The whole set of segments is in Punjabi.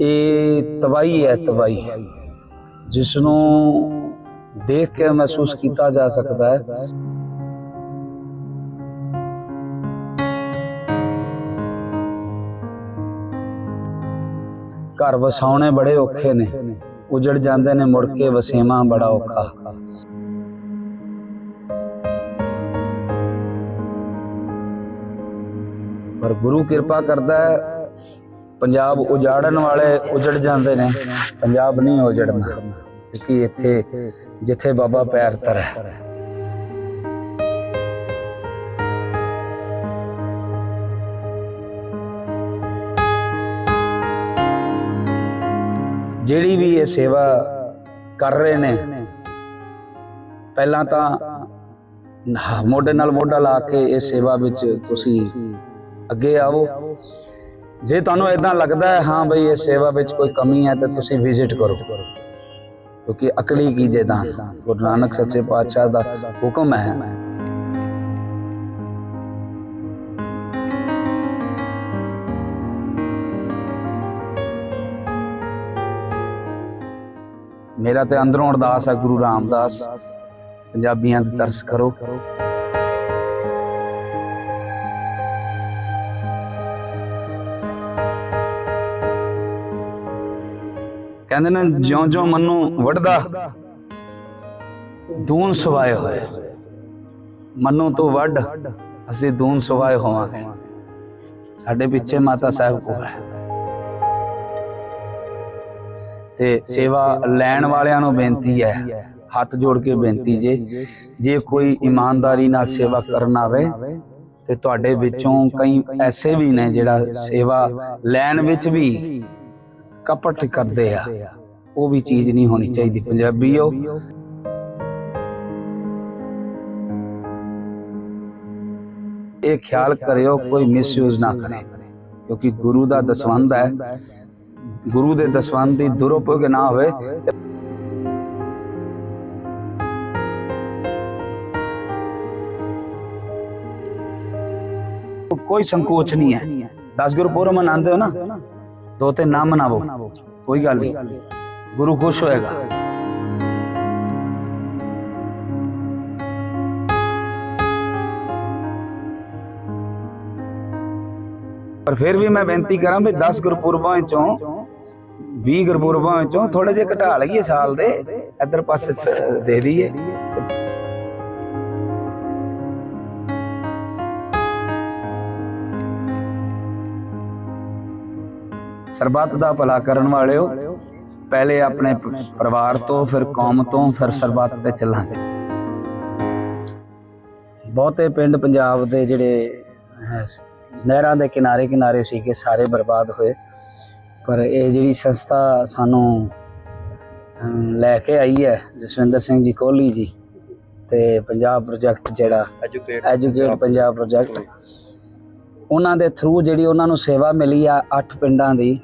ਇਹ ਤਬਾਈ ਹੈ ਤਬਾਈ ਜਿਸ ਨੂੰ ਦੇਖ ਕੇ ਮਹਿਸੂਸ ਕੀਤਾ ਜਾ ਸਕਦਾ ਹੈ। ਘਰ ਵਸਾਉਣੇ ਬੜੇ ਔਖੇ ਨੇ। ਉਜੜ ਜਾਂਦੇ ਨੇ, ਮੁੜ ਕੇ ਵਸੇਵਾ ਬੜਾ ਔਖਾ। ਪਰ ਗੁਰੂ ਕਿਰਪਾ ਕਰਦਾ ਹੈ ਪੰਜਾਬ ਉਜਾੜਨ ਵਾਲੇ ਉਜੜ ਜਾਂਦੇ ਨੇ, ਪੰਜਾਬ ਨਹੀਂ ਉਜੜਨਾ। ਕਿਉਂਕਿ ਇੱਥੇ ਜਿੱਥੇ ਬਾਬਾ ਪੈਰ ਧਰੇ। ਜਿਹੜੀ ਵੀ ਇਹ ਸੇਵਾ ਕਰ ਰਹੇ ਨੇ, ਪਹਿਲਾਂ ਤਾਂ ਮੋਢੇ ਨਾਲ ਮੋਢਾ ਲਾ ਕੇ ਇਹ ਸੇਵਾ ਵਿੱਚ ਤੁਸੀਂ ਅੱਗੇ ਆਵੋ ਜੇ ਤੁਹਾਨੂੰ ਇਦਾਂ ਲੱਗਦਾ ਹੈ, ਹਾਂ ਬਈ, ਇਹ ਸੇਵਾ ਵਿੱਚ ਕੋਈ ਕਮੀ ਹੈ, ਤਾਂ ਤੁਸੀਂ ਵਿਜ਼ਿਟ ਕਰੋ। ਕਿਉਂਕਿ ਅਕਲੀ ਕੀਜੇ ਦਾਨ ਗੁਰੂ ਨਾਨਕ ਸੱਚੇ ਪਾਤਸ਼ਾਹ ਦਾ ਹੁਕਮ ਹੈ। ਮੇਰਾ ਤੇ ਅੰਦਰੋਂ ਅਰਦਾਸ ਹੈ, ਗੁਰੂ ਰਾਮਦਾਸ। ਪੰਜਾਬੀਆਂ ਤੇ ਤਰਸ ਕਰੋ। ਕਹਿੰਦੇ ਨੇ, ਜਿਉਂ-ਜਿਉਂ ਮਨੂੰ ਵੜਦਾ ਦੂਨ ਸਵਾਏ ਹੋਏ। ਮਨੂੰ ਤੋਂ ਵੱਡ ਅਸੀਂ ਦੂਨ ਸਵਾਏ ਹੋਵਾਂਗੇ। ਸਾਡੇ ਪਿੱਛੇ ਮਾਤਾ ਸਾਹਿਬ ਕੋਲ ਹੈ। ਤੇ ਸੇਵਾ ਲੈਣ ਵਾਲਿਆਂ ਨੂੰ ਬੇਨਤੀ ਹੈ, ਹੱਥ ਜੋੜ ਕੇ ਬੇਨਤੀ ਜੇ ਜੇ ਕੋਈ ਇਮਾਨਦਾਰੀ ਨਾਲ ਸੇਵਾ ਕਰਨ ਆਵੇ, ਤੇ ਤੁਹਾਡੇ ਵਿੱਚੋਂ ਕਈ ਐਸੇ ਵੀ ਨੇ ਜਿਹੜਾ ਸੇਵਾ ਲੈਣ ਵਿੱਚ ਵੀ ਕਪਟ ਕਰਦੇ ਆ। ਉਹ ਵੀ ਚੀਜ਼ ਨਹੀਂ ਹੋਣੀ ਚਾਹੀਦੀ। ਪੰਜਾਬੀਓ ਇਹ ਖਿਆਲ ਕਰਿਓ, ਕੋਈ ਮਿਸਯੂਜ਼ ਨਾ ਕਰੇ। ਕਿਉਂਕਿ ਗੁਰੂ ਦਾ ਦਸਵੰਦ ਹੈ। ਗੁਰੂ ਦੇ ਦਸਵੰਦ ਦੀ ਦੁਰਉਪਯੋਗ ਨਾ ਹੋਵੇ। ਕੋਈ ਸੰਕੋਚ ਨਹੀਂ ਹੈ। 10 ਗੁਰਪੁਰਬ ਮਨਾਉਂਦੇ ਹੋ ਨਾ? ਦੋ ਤੇ ਨਾ ਮਨਾਵੋ ਕੋਈ ਗੱਲ ਨਹੀਂ। ਗੁਰੂ ਖੁਸ਼ ਹੋਏਗਾ। ਪਰ ਫਿਰ ਵੀ ਮੈਂ ਬੇਨਤੀ ਕਰਾਂ ਵੀ 10 ਗੁਰਪੁਰਬਾਂ ਚੋਂ 20 ਗੁਰਪੁਰਬਾਂ ਚੋਂ ਥੋੜੇ ਜਿਹਾ ਘਟਾ ਲਈਏ ਸਾਲ ਦੇ। ਇੱਧਰ ਪਾਸੇ ਦੇ ਦਈਏ। ਸਰਬੱਤ ਦਾ ਭਲਾ ਕਰਨ ਵਾਲਿਓ ਪਹਿਲੇ ਆਪਣੇ ਪਰਿਵਾਰ ਤੋਂ ਫਿਰ ਕੌਮ ਤੋਂ ਫਿਰ ਸਰਬੱਤ ਤੇ ਚੱਲਾਂਗੇ। ਬਹੁਤੇ ਪਿੰਡ ਪੰਜਾਬ ਦੇ ਜਿਹੜੇ ਨਹਿਰਾਂ ਦੇ ਕਿਨਾਰੇ ਕਿਨਾਰੇ ਸੀਗੇ ਸਾਰੇ ਬਰਬਾਦ ਹੋਏ। ਪਰ ਇਹ ਜਿਹੜੀ ਸੰਸਥਾ ਸਾਨੂੰ ਲੈ ਕੇ ਆਈ ਹੈ ਜਸਵਿੰਦਰ ਸਿੰਘ ਜੀ ਕੋਹਲੀ ਜੀ ਤੇ ਪੰਜਾਬ ਪ੍ਰੋਜੈਕਟ ਜਿਹੜਾ ਐਜੂਕੇਟ ਪੰਜਾਬ ਪ੍ਰੋਜੈਕਟ ਉਹਨਾਂ ਦੇ ਥਰੂ ਜਿਹੜੀ ਉਹਨਾਂ ਨੂੰ ਸੇਵਾ ਮਿਲੀ ਆ ਅੱਠ ਪਿੰਡਾਂ ਦੀ,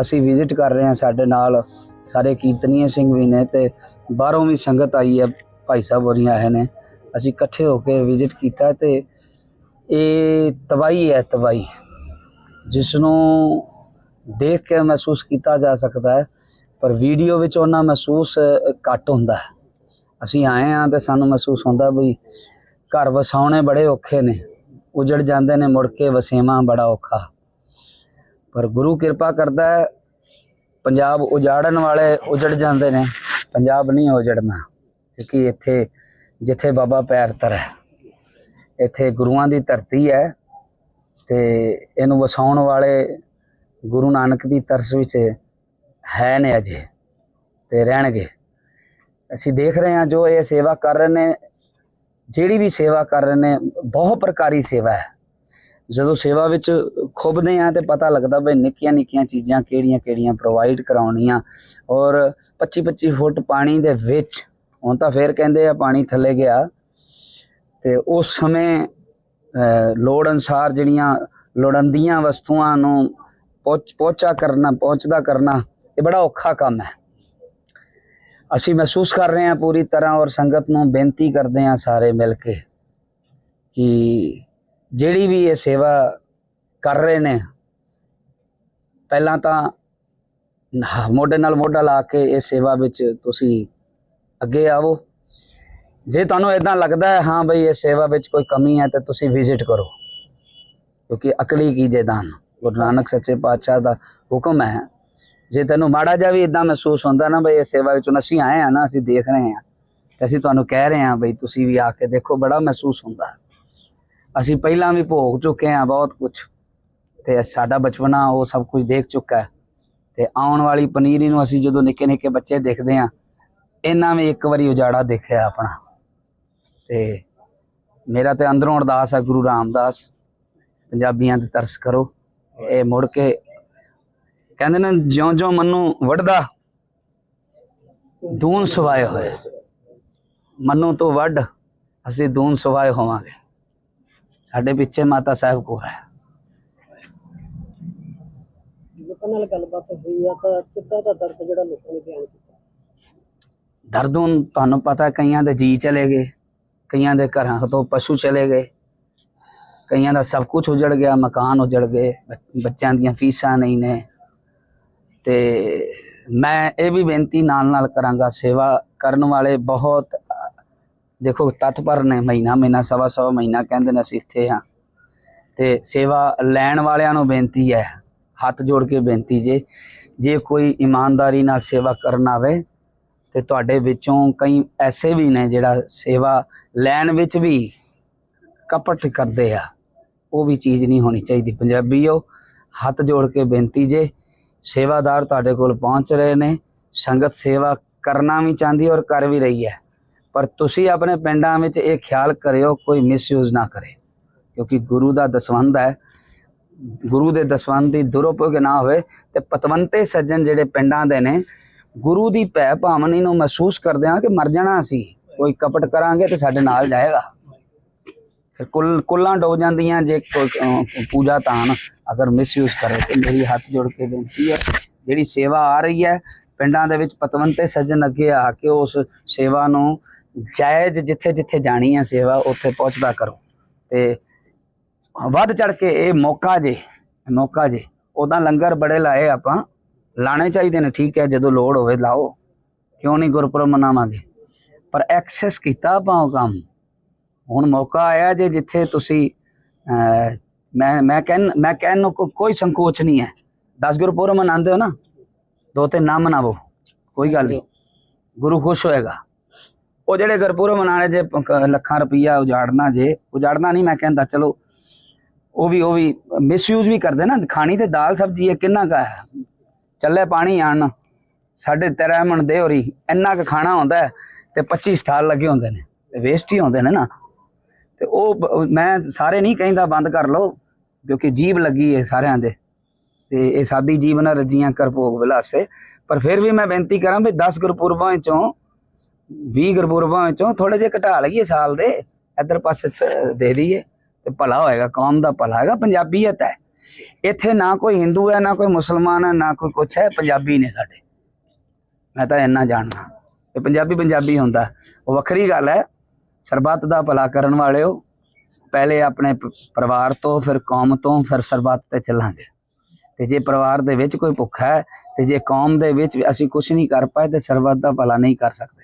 ਅਸੀਂ ਵਿਜ਼ਿਟ ਕਰ ਰਹੇ ਹਾਂ ਸਾਡੇ ਨਾਲ। ਸਾਰੇ ਕੀਰਤਨੀਏ ਸਿੰਘ ਵੀ ਨੇ ਤੇ ਬਾਹਰੋਂ ਵੀ ਸੰਗਤ ਆਈ ਹੈ ਭਾਈ ਸਾਹਿਬ ਹੋਰੀਂ ਆਏ ਨੇ। ਅਸੀਂ ਇਕੱਠੇ ਹੋ ਕੇ ਵਿਜ਼ਿਟ ਕੀਤਾ ਤੇ ਇਹ ਤਬਾਈ ਹੈ ਤਬਾਈ ਜਿਸ ਨੂੰ ਦੇਖ ਕੇ ਮਹਿਸੂਸ ਕੀਤਾ ਜਾ ਸਕਦਾ ਹੈ, ਪਰ ਵੀਡੀਓ ਵਿੱਚ ਉਹਨਾਂ ਮਹਿਸੂਸ ਘੱਟ ਹੁੰਦਾ ਹੈ। ਅਸੀਂ ਆਏ ਹਾਂ ਤੇ ਸਾਨੂੰ ਮਹਿਸੂਸ ਹੁੰਦਾ ਵੀ ਘਰ ਵਸਾਉਣੇ ਬੜੇ ਔਖੇ ਨੇ। ਉਜੜ ਜਾਂਦੇ ਨੇ, ਮੁੜ ਕੇ ਵਸੇਵਾ ਬੜਾ ਔਖਾ। ਪਰ ਗੁਰੂ ਕਿਰਪਾ ਕਰਦਾ ਹੈ, ਪੰਜਾਬ ਉਜਾੜਨ ਵਾਲੇ ਉਜੜ ਜਾਂਦੇ ਨੇ, ਪੰਜਾਬ ਨਹੀਂ ਉਜੜਨਾ, ਕਿਉਂਕਿ ਇੱਥੇ, ਜਿੱਥੇ ਬਾਬਾ ਪੈਰ ਧਰੇ ਇੱਥੇ ਗੁਰੂਆਂ ਦੀ ਧਰਤੀ ਹੈ ਤੇ ਇਹਨੂੰ ਵਸਾਉਣ ਵਾਲੇ ਗੁਰੂ ਨਾਨਕ ਦੀ ਤਰਸ ਵਿੱਚ ਹੈ ਨੇ ਅਜੇ ਤੇ ਰਹਿਣਗੇ। ਅਸੀਂ ਦੇਖ ਰਹੇ ਹਾਂ ਜੋ ਇਹ ਸੇਵਾ ਕਰ ਰਹੇ ਨੇ ਜਿਹੜੀ ਵੀ ਸੇਵਾ ਕਰ ਰਹੇ ਨੇ, ਬਹੁਤ ਪ੍ਰਕਾਰੀ ਸੇਵਾ ਹੈ। ਜਦੋਂ ਸੇਵਾ ਵਿੱਚ ਖੁੱਬਦੇ ਆ ਤੇ ਪਤਾ ਲੱਗਦਾ ਬਈ ਨਿੱਕੀਆਂ ਨਿੱਕੀਆਂ ਚੀਜ਼ਾਂ ਕਿਹੜੀਆਂ ਕਿਹੜੀਆਂ ਪ੍ਰੋਵਾਈਡ ਕਰਾਉਣੀਆਂ ਔਰ 25 25 ਫੁੱਟ ਪਾਣੀ ਦੇ ਵਿੱਚ, ਹੁਣ ਤਾਂ ਫੇਰ ਕਹਿੰਦੇ ਆ ਪਾਣੀ ਥੱਲੇ ਗਿਆ, ਤੇ ਉਸ ਸਮੇਂ ਲੋੜ ਅਨਸਾਰ ਜਿਹੜੀਆਂ ਲੋੜੰਦੀਆਂ ਵਸਤੂਆਂ ਨੂੰ ਪਹੁੰਚ- ਪਹੁੰਚਾ ਕਰਨਾ, ਪਹੁੰਚਦਾ ਕਰਨਾ, ਇਹ ਬੜਾ ਔਖਾ ਕੰਮ ਹੈ। ਅਸੀਂ ਮਹਿਸੂਸ ਕਰ ਰਹੇ ਹਾਂ ਪੂਰੀ ਤਰ੍ਹਾਂ ਔਰ ਸੰਗਤ ਨੂੰ ਬੇਨਤੀ ਕਰਦੇ ਹਾਂ ਸਾਰੇ ਮਿਲ ਕੇ ਕਿ ਜਿਹੜੀ ਵੀ ਇਹ ਸੇਵਾ ਕਰ ਰਹੇ ਨੇ, ਪਹਿਲਾਂ ਤਾਂ ਮੋਢੇ ਨਾਲ ਮੋਢਾ ਲਾ ਕੇ ਇਹ ਸੇਵਾ ਵਿੱਚ ਤੁਸੀਂ ਅੱਗੇ ਆਵੋ। ਜੇ ਤੁਹਾਨੂੰ ਇਦਾਂ ਲੱਗਦਾ ਹੈ, ਹਾਂ ਬਈ ਇਹ ਸੇਵਾ ਵਿੱਚ ਕੋਈ ਕਮੀ ਹੈ, ਤਾਂ ਤੁਸੀਂ ਵਿਜ਼ਿਟ ਕਰੋ। ਕਿਉਂਕਿ ਅਕਲੀ ਕੀ ਜੇਦਾਨ ਗੁਰੂ ਨਾਨਕ ਸੱਚੇ ਪਾਤਸ਼ਾਹ ਦਾ ਹੁਕਮ ਹੈ ਜੇ ਤੈਨੂੰ ਮਾੜਾ ਜਿਹਾ ਵੀ ਇਦਾਂ ਮਹਿਸੂਸ ਹੁੰਦਾ ਨਾ ਬਈ ਇਹ ਸੇਵਾ ਵਿੱਚ ਅਸੀਂ ਆਏ ਆ ਨਾ ਅਸੀਂ ਦੇਖ ਰਹੇ ਹਾਂ ਤੇ ਅਸੀਂ ਤੁਹਾਨੂੰ ਕਹਿ ਰਹੇ ਹਾਂ ਬਈ ਤੁਸੀਂ ਵੀ ਆ ਕੇ ਦੇਖੋ ਬੜਾ ਮਹਿਸੂਸ ਹੁੰਦਾ। ਅਸੀਂ ਪਹਿਲਾਂ ਵੀ ਭੋਗ ਚੁੱਕੇ ਹਾਂ ਬਹੁਤ ਕੁਝ ਤੇ ਸਾਡਾ ਬਚਪਨਾ ਉਹ ਸਭ ਕੁਝ ਦੇਖ ਚੁੱਕਾ ਹੈ। ਤੇ ਆਉਣ ਵਾਲੀ ਪਨੀਰੀ ਨੂੰ ਅਸੀਂ ਜਦੋਂ ਨਿੱਕੇ ਨਿੱਕੇ ਬੱਚੇ ਦੇਖਦੇ ਹਾਂ ਇਹਨਾਂ ਵੀ ਇੱਕ ਵਾਰੀ ਉਜਾੜਾ ਦੇਖਿਆ ਆਪਣਾ। ਤੇ ਮੇਰਾ ਤੇ ਅੰਦਰੋਂ ਅਰਦਾਸ ਆ ਗੁਰੂ ਰਾਮਦਾਸ, ਪੰਜਾਬੀਆਂ ਤੇ ਤਰਸ ਕਰੋ, ਇਹ ਮੁੜ ਕੇ ਕਹਿੰਦੇ ਨੇ ਜਿਉਂ ਜਿਉਂ ਮਨੂੰ ਵੜਦਾ ਦੂਨ ਸਵਾਏ ਹੋਏ। ਮਨੂੰ ਤੋਂ ਵੱਡ ਅਸੀਂ ਦੂਨ ਸਵਾਏ ਹੋਵਾਂਗੇ। ਸਾਡੇ ਪਿੱਛੇ ਮਾਤਾ ਸਾਹਿਬ ਕੋਲ ਹੈ। ਲੋਕਾਂ ਨਾਲ ਗੱਲਬਾਤ ਹੋਈ ਆ ਤਾਂ ਕਿੱਦਾਂ ਦਾ ਦਰਦ ਜਿਹੜਾ ਲੋਕਾਂ ਨੇ ਬਿਆਨ ਕੀਤਾ? ਦਰਦ ਹੁਣ ਤੁਹਾਨੂੰ ਪਤਾ ਕਈਆਂ ਦੇ ਜੀ ਚਲੇ ਗਏ ਕਈਆਂ ਦੇ ਘਰਾਂ ਤੋਂ ਪਸ਼ੂ ਚਲੇ ਗਏ ਕਈਆਂ ਦਾ ਸਭ ਕੁਝ ਉਜੜ ਗਿਆ ਮਕਾਨ ਉਜੜ ਗਏ ਬੱਚ- ਬੱਚਿਆਂ ਦੀਆਂ ਫੀਸਾਂ ਨਹੀਂ ਨੇ। ਤੇ ਮੈਂ ਇਹ ਵੀ ਬੇਨਤੀ ਨਾਲ ਨਾਲ ਕਰਾਂਗਾ ਸੇਵਾ ਕਰਨ ਵਾਲੇ ਬਹੁਤ, ਦੇਖੋ ਤਤਪਰ ਨੇ ਮਹੀਨਾ ਮਹੀਨਾ, ਸਵਾ ਸਵਾ ਮਹੀਨਾ ਕਹਿੰਦੇ ਨੇ ਅਸੀਂ ਇੱਥੇ ਹਾਂ। ਤੇ ਸੇਵਾ ਲੈਣ ਵਾਲਿਆਂ ਨੂੰ ਬੇਨਤੀ ਹੈ, ਹੱਥ ਜੋੜ ਕੇ ਬੇਨਤੀ ਜੇ ਜੇ ਕੋਈ ਇਮਾਨਦਾਰੀ ਨਾਲ ਸੇਵਾ ਕਰਨ ਆਵੇ, ਤੇ ਤੁਹਾਡੇ ਵਿੱਚੋਂ ਕਈ ਐਸੇ ਵੀ ਨੇ ਜਿਹੜਾ ਸੇਵਾ ਲੈਣ ਵਿੱਚ ਵੀ ਕਪਟ ਕਰਦੇ ਆ, ਉਹ ਵੀ ਚੀਜ਼ ਨਹੀਂ ਹੋਣੀ ਚਾਹੀਦੀ। ਪੰਜਾਬੀਓ, ਹੱਥ ਜੋੜ ਕੇ ਬੇਨਤੀ ਜੇ ਸੇਵਾਦਾਰ ਤੁਹਾਡੇ ਕੋਲ ਪਹੁੰਚ ਰਹੇ ਨੇ, ਸੰਗਤ ਸੇਵਾ ਕਰਨਾ ਵੀ ਚਾਹੁੰਦੀ ਔਰ ਕਰ ਵੀ ਰਹੀ ਹੈ। ਪਰ ਤੁਸੀਂ ਆਪਣੇ ਪਿੰਡਾਂ ਵਿੱਚ ਇਹ ਖਿਆਲ ਕਰਿਓ, ਕੋਈ ਮਿਸਯੂਜ਼ ਨਾ ਕਰੇ। ਕਿਉਂਕਿ ਗੁਰੂ ਦਾ ਦਸਵੰਧ ਹੈ। ਗੁਰੂ ਦੇ ਦਸਵੰਧ ਦੀ ਦੁਰਉਪਯੋਗ ਨਾ ਹੋਵੇ ਤੇ ਪਤਵੰਤੇ ਸੱਜਣ ਜਿਹੜੇ ਪਿੰਡਾਂ ਦੇ ਨੇ, ਗੁਰੂ ਦੀ ਭੈ ਭਾਵਨੀ ਨੂੰ ਮਹਿਸੂਸ ਕਰਦੇ ਹਾਂ ਕਿ ਮਰ ਜਾਣਾ ਅਸੀਂ। ਕੋਈ ਕਪਟ ਕਰਾਂਗੇ ਤੇ ਸਾਡੇ ਨਾਲ ਜਾਏਗਾ। ਫਿਰ ਕੁੱਲ ਕੁੱਲਾਂ ਡੋ ਜਾਂਦੀਆਂ, ਜੇ ਕੋਈ ਪੂਜਾ ਤਾਨ ਅਗਰ ਮਿਸਯੂਜ਼ ਕਰੇ ਤੇ ਮੇਰੀ ਹੱਥ ਜੋੜ ਕੇ ਬੇਨਤੀ ਹੈ, ਜਿਹੜੀ ਸੇਵਾ ਆ ਰਹੀ ਹੈ, ਪਿੰਡਾਂ ਦੇ ਵਿੱਚ ਪਤਵੰਤੇ ਸੱਜਣ ਅੱਗੇ ਆ ਕੇ ਉਸ ਸੇਵਾ ਨੂੰ ਜਾਇਜ਼ ਜਿੱਥੇ ਜਿੱਥੇ ਜਾਣੀ ਹੈ ਸੇਵਾ, ਉੱਥੇ ਪਹੁੰਚਦਾ ਕਰੋ। ਤੇ ਵੱਧ ਚੜ ਕੇ ਇਹ ਮੌਕਾ ਜੇ ਮੌਕਾ ਜੇ ਉਦਾਂ ਲੰਗਰ ਬੜੇ ਲਾਏ ਆਪਾਂ, ਲਾਣੇ ਚਾਹੀਦੇ ਨੇ, ਠੀਕ ਹੈ, ਜਦੋਂ ਲੋੜ ਹੋਵੇ ਲਾਓ, ਕਿਉਂ ਨਹੀਂ ਗੁਰਪੁਰਬ ਮਨਾਵਾਂਗੇ? ਪਰ ਐਕਸੈਸ ਕੀਤਾ ਆਪਾਂ ਉਹ ਕੰਮ। ਹੁਣ ਮੌਕਾ ਆਇਆ ਜੇ ਜਿੱਥੇ ਤੁਸੀਂ ਅਹ, ਮੈਂ ਮੈਂ ਕਹਿਣ ਮੈਂ ਕਹਿਣ ਨੂੰ ਕੋ- ਕੋਈ ਸੰਕੋਚ ਨਹੀਂ ਹੈ। 10 ਗੁਰਪੁਰਬ ਮਨਾਉਂਦੇ ਹੋ ਨਾ ਦੋ ਤੇ ਨਾ ਮਨਾਵੋ ਕੋਈ ਗੱਲ ਨਹੀਂ। ਗੁਰੂ ਖੁਸ਼ ਹੋਏਗਾ। ਉਹ ਜਿਹੜੇ ਗੁਰਪੁਰਬ ਮਨਾਣੇ ਜੇ ਲੱਖਾਂ ਰੁਪਈਆ ਉਜਾੜਨਾ ਜੇ ਉਜਾੜਨਾ ਨਹੀਂ ਮੈਂ ਕਹਿੰਦਾ ਚਲੋ ਉਹ ਵੀ ਉਹ ਵੀ ਮਿਸਯੂਜ਼ ਵੀ ਕਰਦੇ ਨਾ ਖਾਣੀ ਤੇ ਦਾਲ ਸਬਜ਼ੀ ਹੈ ਕਿੰਨਾ ਕਾ ਹੈ? ਚੱਲੇ ਪਾਣੀ ਆਣ ਸਾਡੇ ਤੇਰਾ ਮਣ ਦੇ ਹੋਰੀ ਇੰਨਾ ਕੁ ਖਾਣਾ ਹੁੰਦਾ ਹੈ ਤੇ 25 ਸਟਾਲ ਲੱਗੇ ਹੁੰਦੇ ਨੇ ਵੇਸਟ ਹੀ ਹੁੰਦੇ ਨੇ ਨਾ। ਤੇ ਉਹ ਉਹ ਮੈਂ ਸਾਰੇ ਨਹੀਂ ਕਹਿੰਦਾ ਬੰਦ ਕਰ ਲਓ ਕਿਉਂਕਿ ਜੀਬ ਲੱਗੀ ਹੈ ਸਾਰਿਆਂ ਦੇ। ਤੇ ਇਹ ਸਾਦੀ ਜੀਵਨ ਰਜੀਆਂ ਕਰ ਭੋਗ ਵਿਲਾਸੇ ਪਰ ਫਿਰ ਵੀ ਮੈਂ ਬੇਨਤੀ ਕਰਾਂ ਵੀ 10 ਗੁਰਪੁਰਬਾਂ ਵਿੱਚੋਂ 20 ਗੁਰਪੁਰਬਾਂ ਵਿੱਚੋਂ ਥੋੜੇ ਜਿਹੇ ਘਟਾ ਲਈਏ ਸਾਲ ਦੇ। ਇੱਧਰ ਪਾਸੇ ਦੇ ਦਈਏ ਤੇ ਭਲਾ ਹੋਏਗਾ, ਕੌਮ ਦਾ ਭਲਾ ਹੈਗਾ ਪੰਜਾਬੀਅਤ ਹੈ ਇੱਥੇ ਨਾ ਕੋਈ ਹਿੰਦੂ ਹੈ, ਨਾ ਕੋਈ ਮੁਸਲਮਾਨ ਹੈ, ਨਾ ਕੋਈ ਕੁਛ ਹੈ, ਪੰਜਾਬੀ ਨੇ ਸਾਡੇ। ਮੈਂ ਤਾਂ ਇੰਨਾ ਜਾਣਦਾ ਤੇ ਪੰਜਾਬੀ ਪੰਜਾਬੀ ਹੁੰਦਾ। ਉਹ ਵੱਖਰੀ ਗੱਲ ਹੈ, ਸਰਬੱਤ ਦਾ ਭਲਾ ਕਰਨ ਵਾਲਿਓ ਪਹਿਲੇ ਆਪਣੇ ਪ- ਪਰਿਵਾਰ ਤੋਂ, ਫਿਰ ਕੌਮ ਤੋਂ, ਫਿਰ ਸਰਬੱਤ ਤੇ ਚੱਲਾਂਗੇ। ਤੇ ਜੇ ਪਰਿਵਾਰ ਦੇ ਵਿੱਚ ਕੋਈ ਭੁੱਖਾ ਹੈ, ਤੇ ਜੇ ਕੌਮ ਦੇ ਵਿੱਚ ਵੀ ਅਸੀਂ ਕੁਝ ਨਹੀਂ ਕਰ ਪਾਏ, ਤੇ ਸਰਬੱਤ ਦਾ ਭਲਾ ਨਹੀਂ ਕਰ ਸਕਦੇ।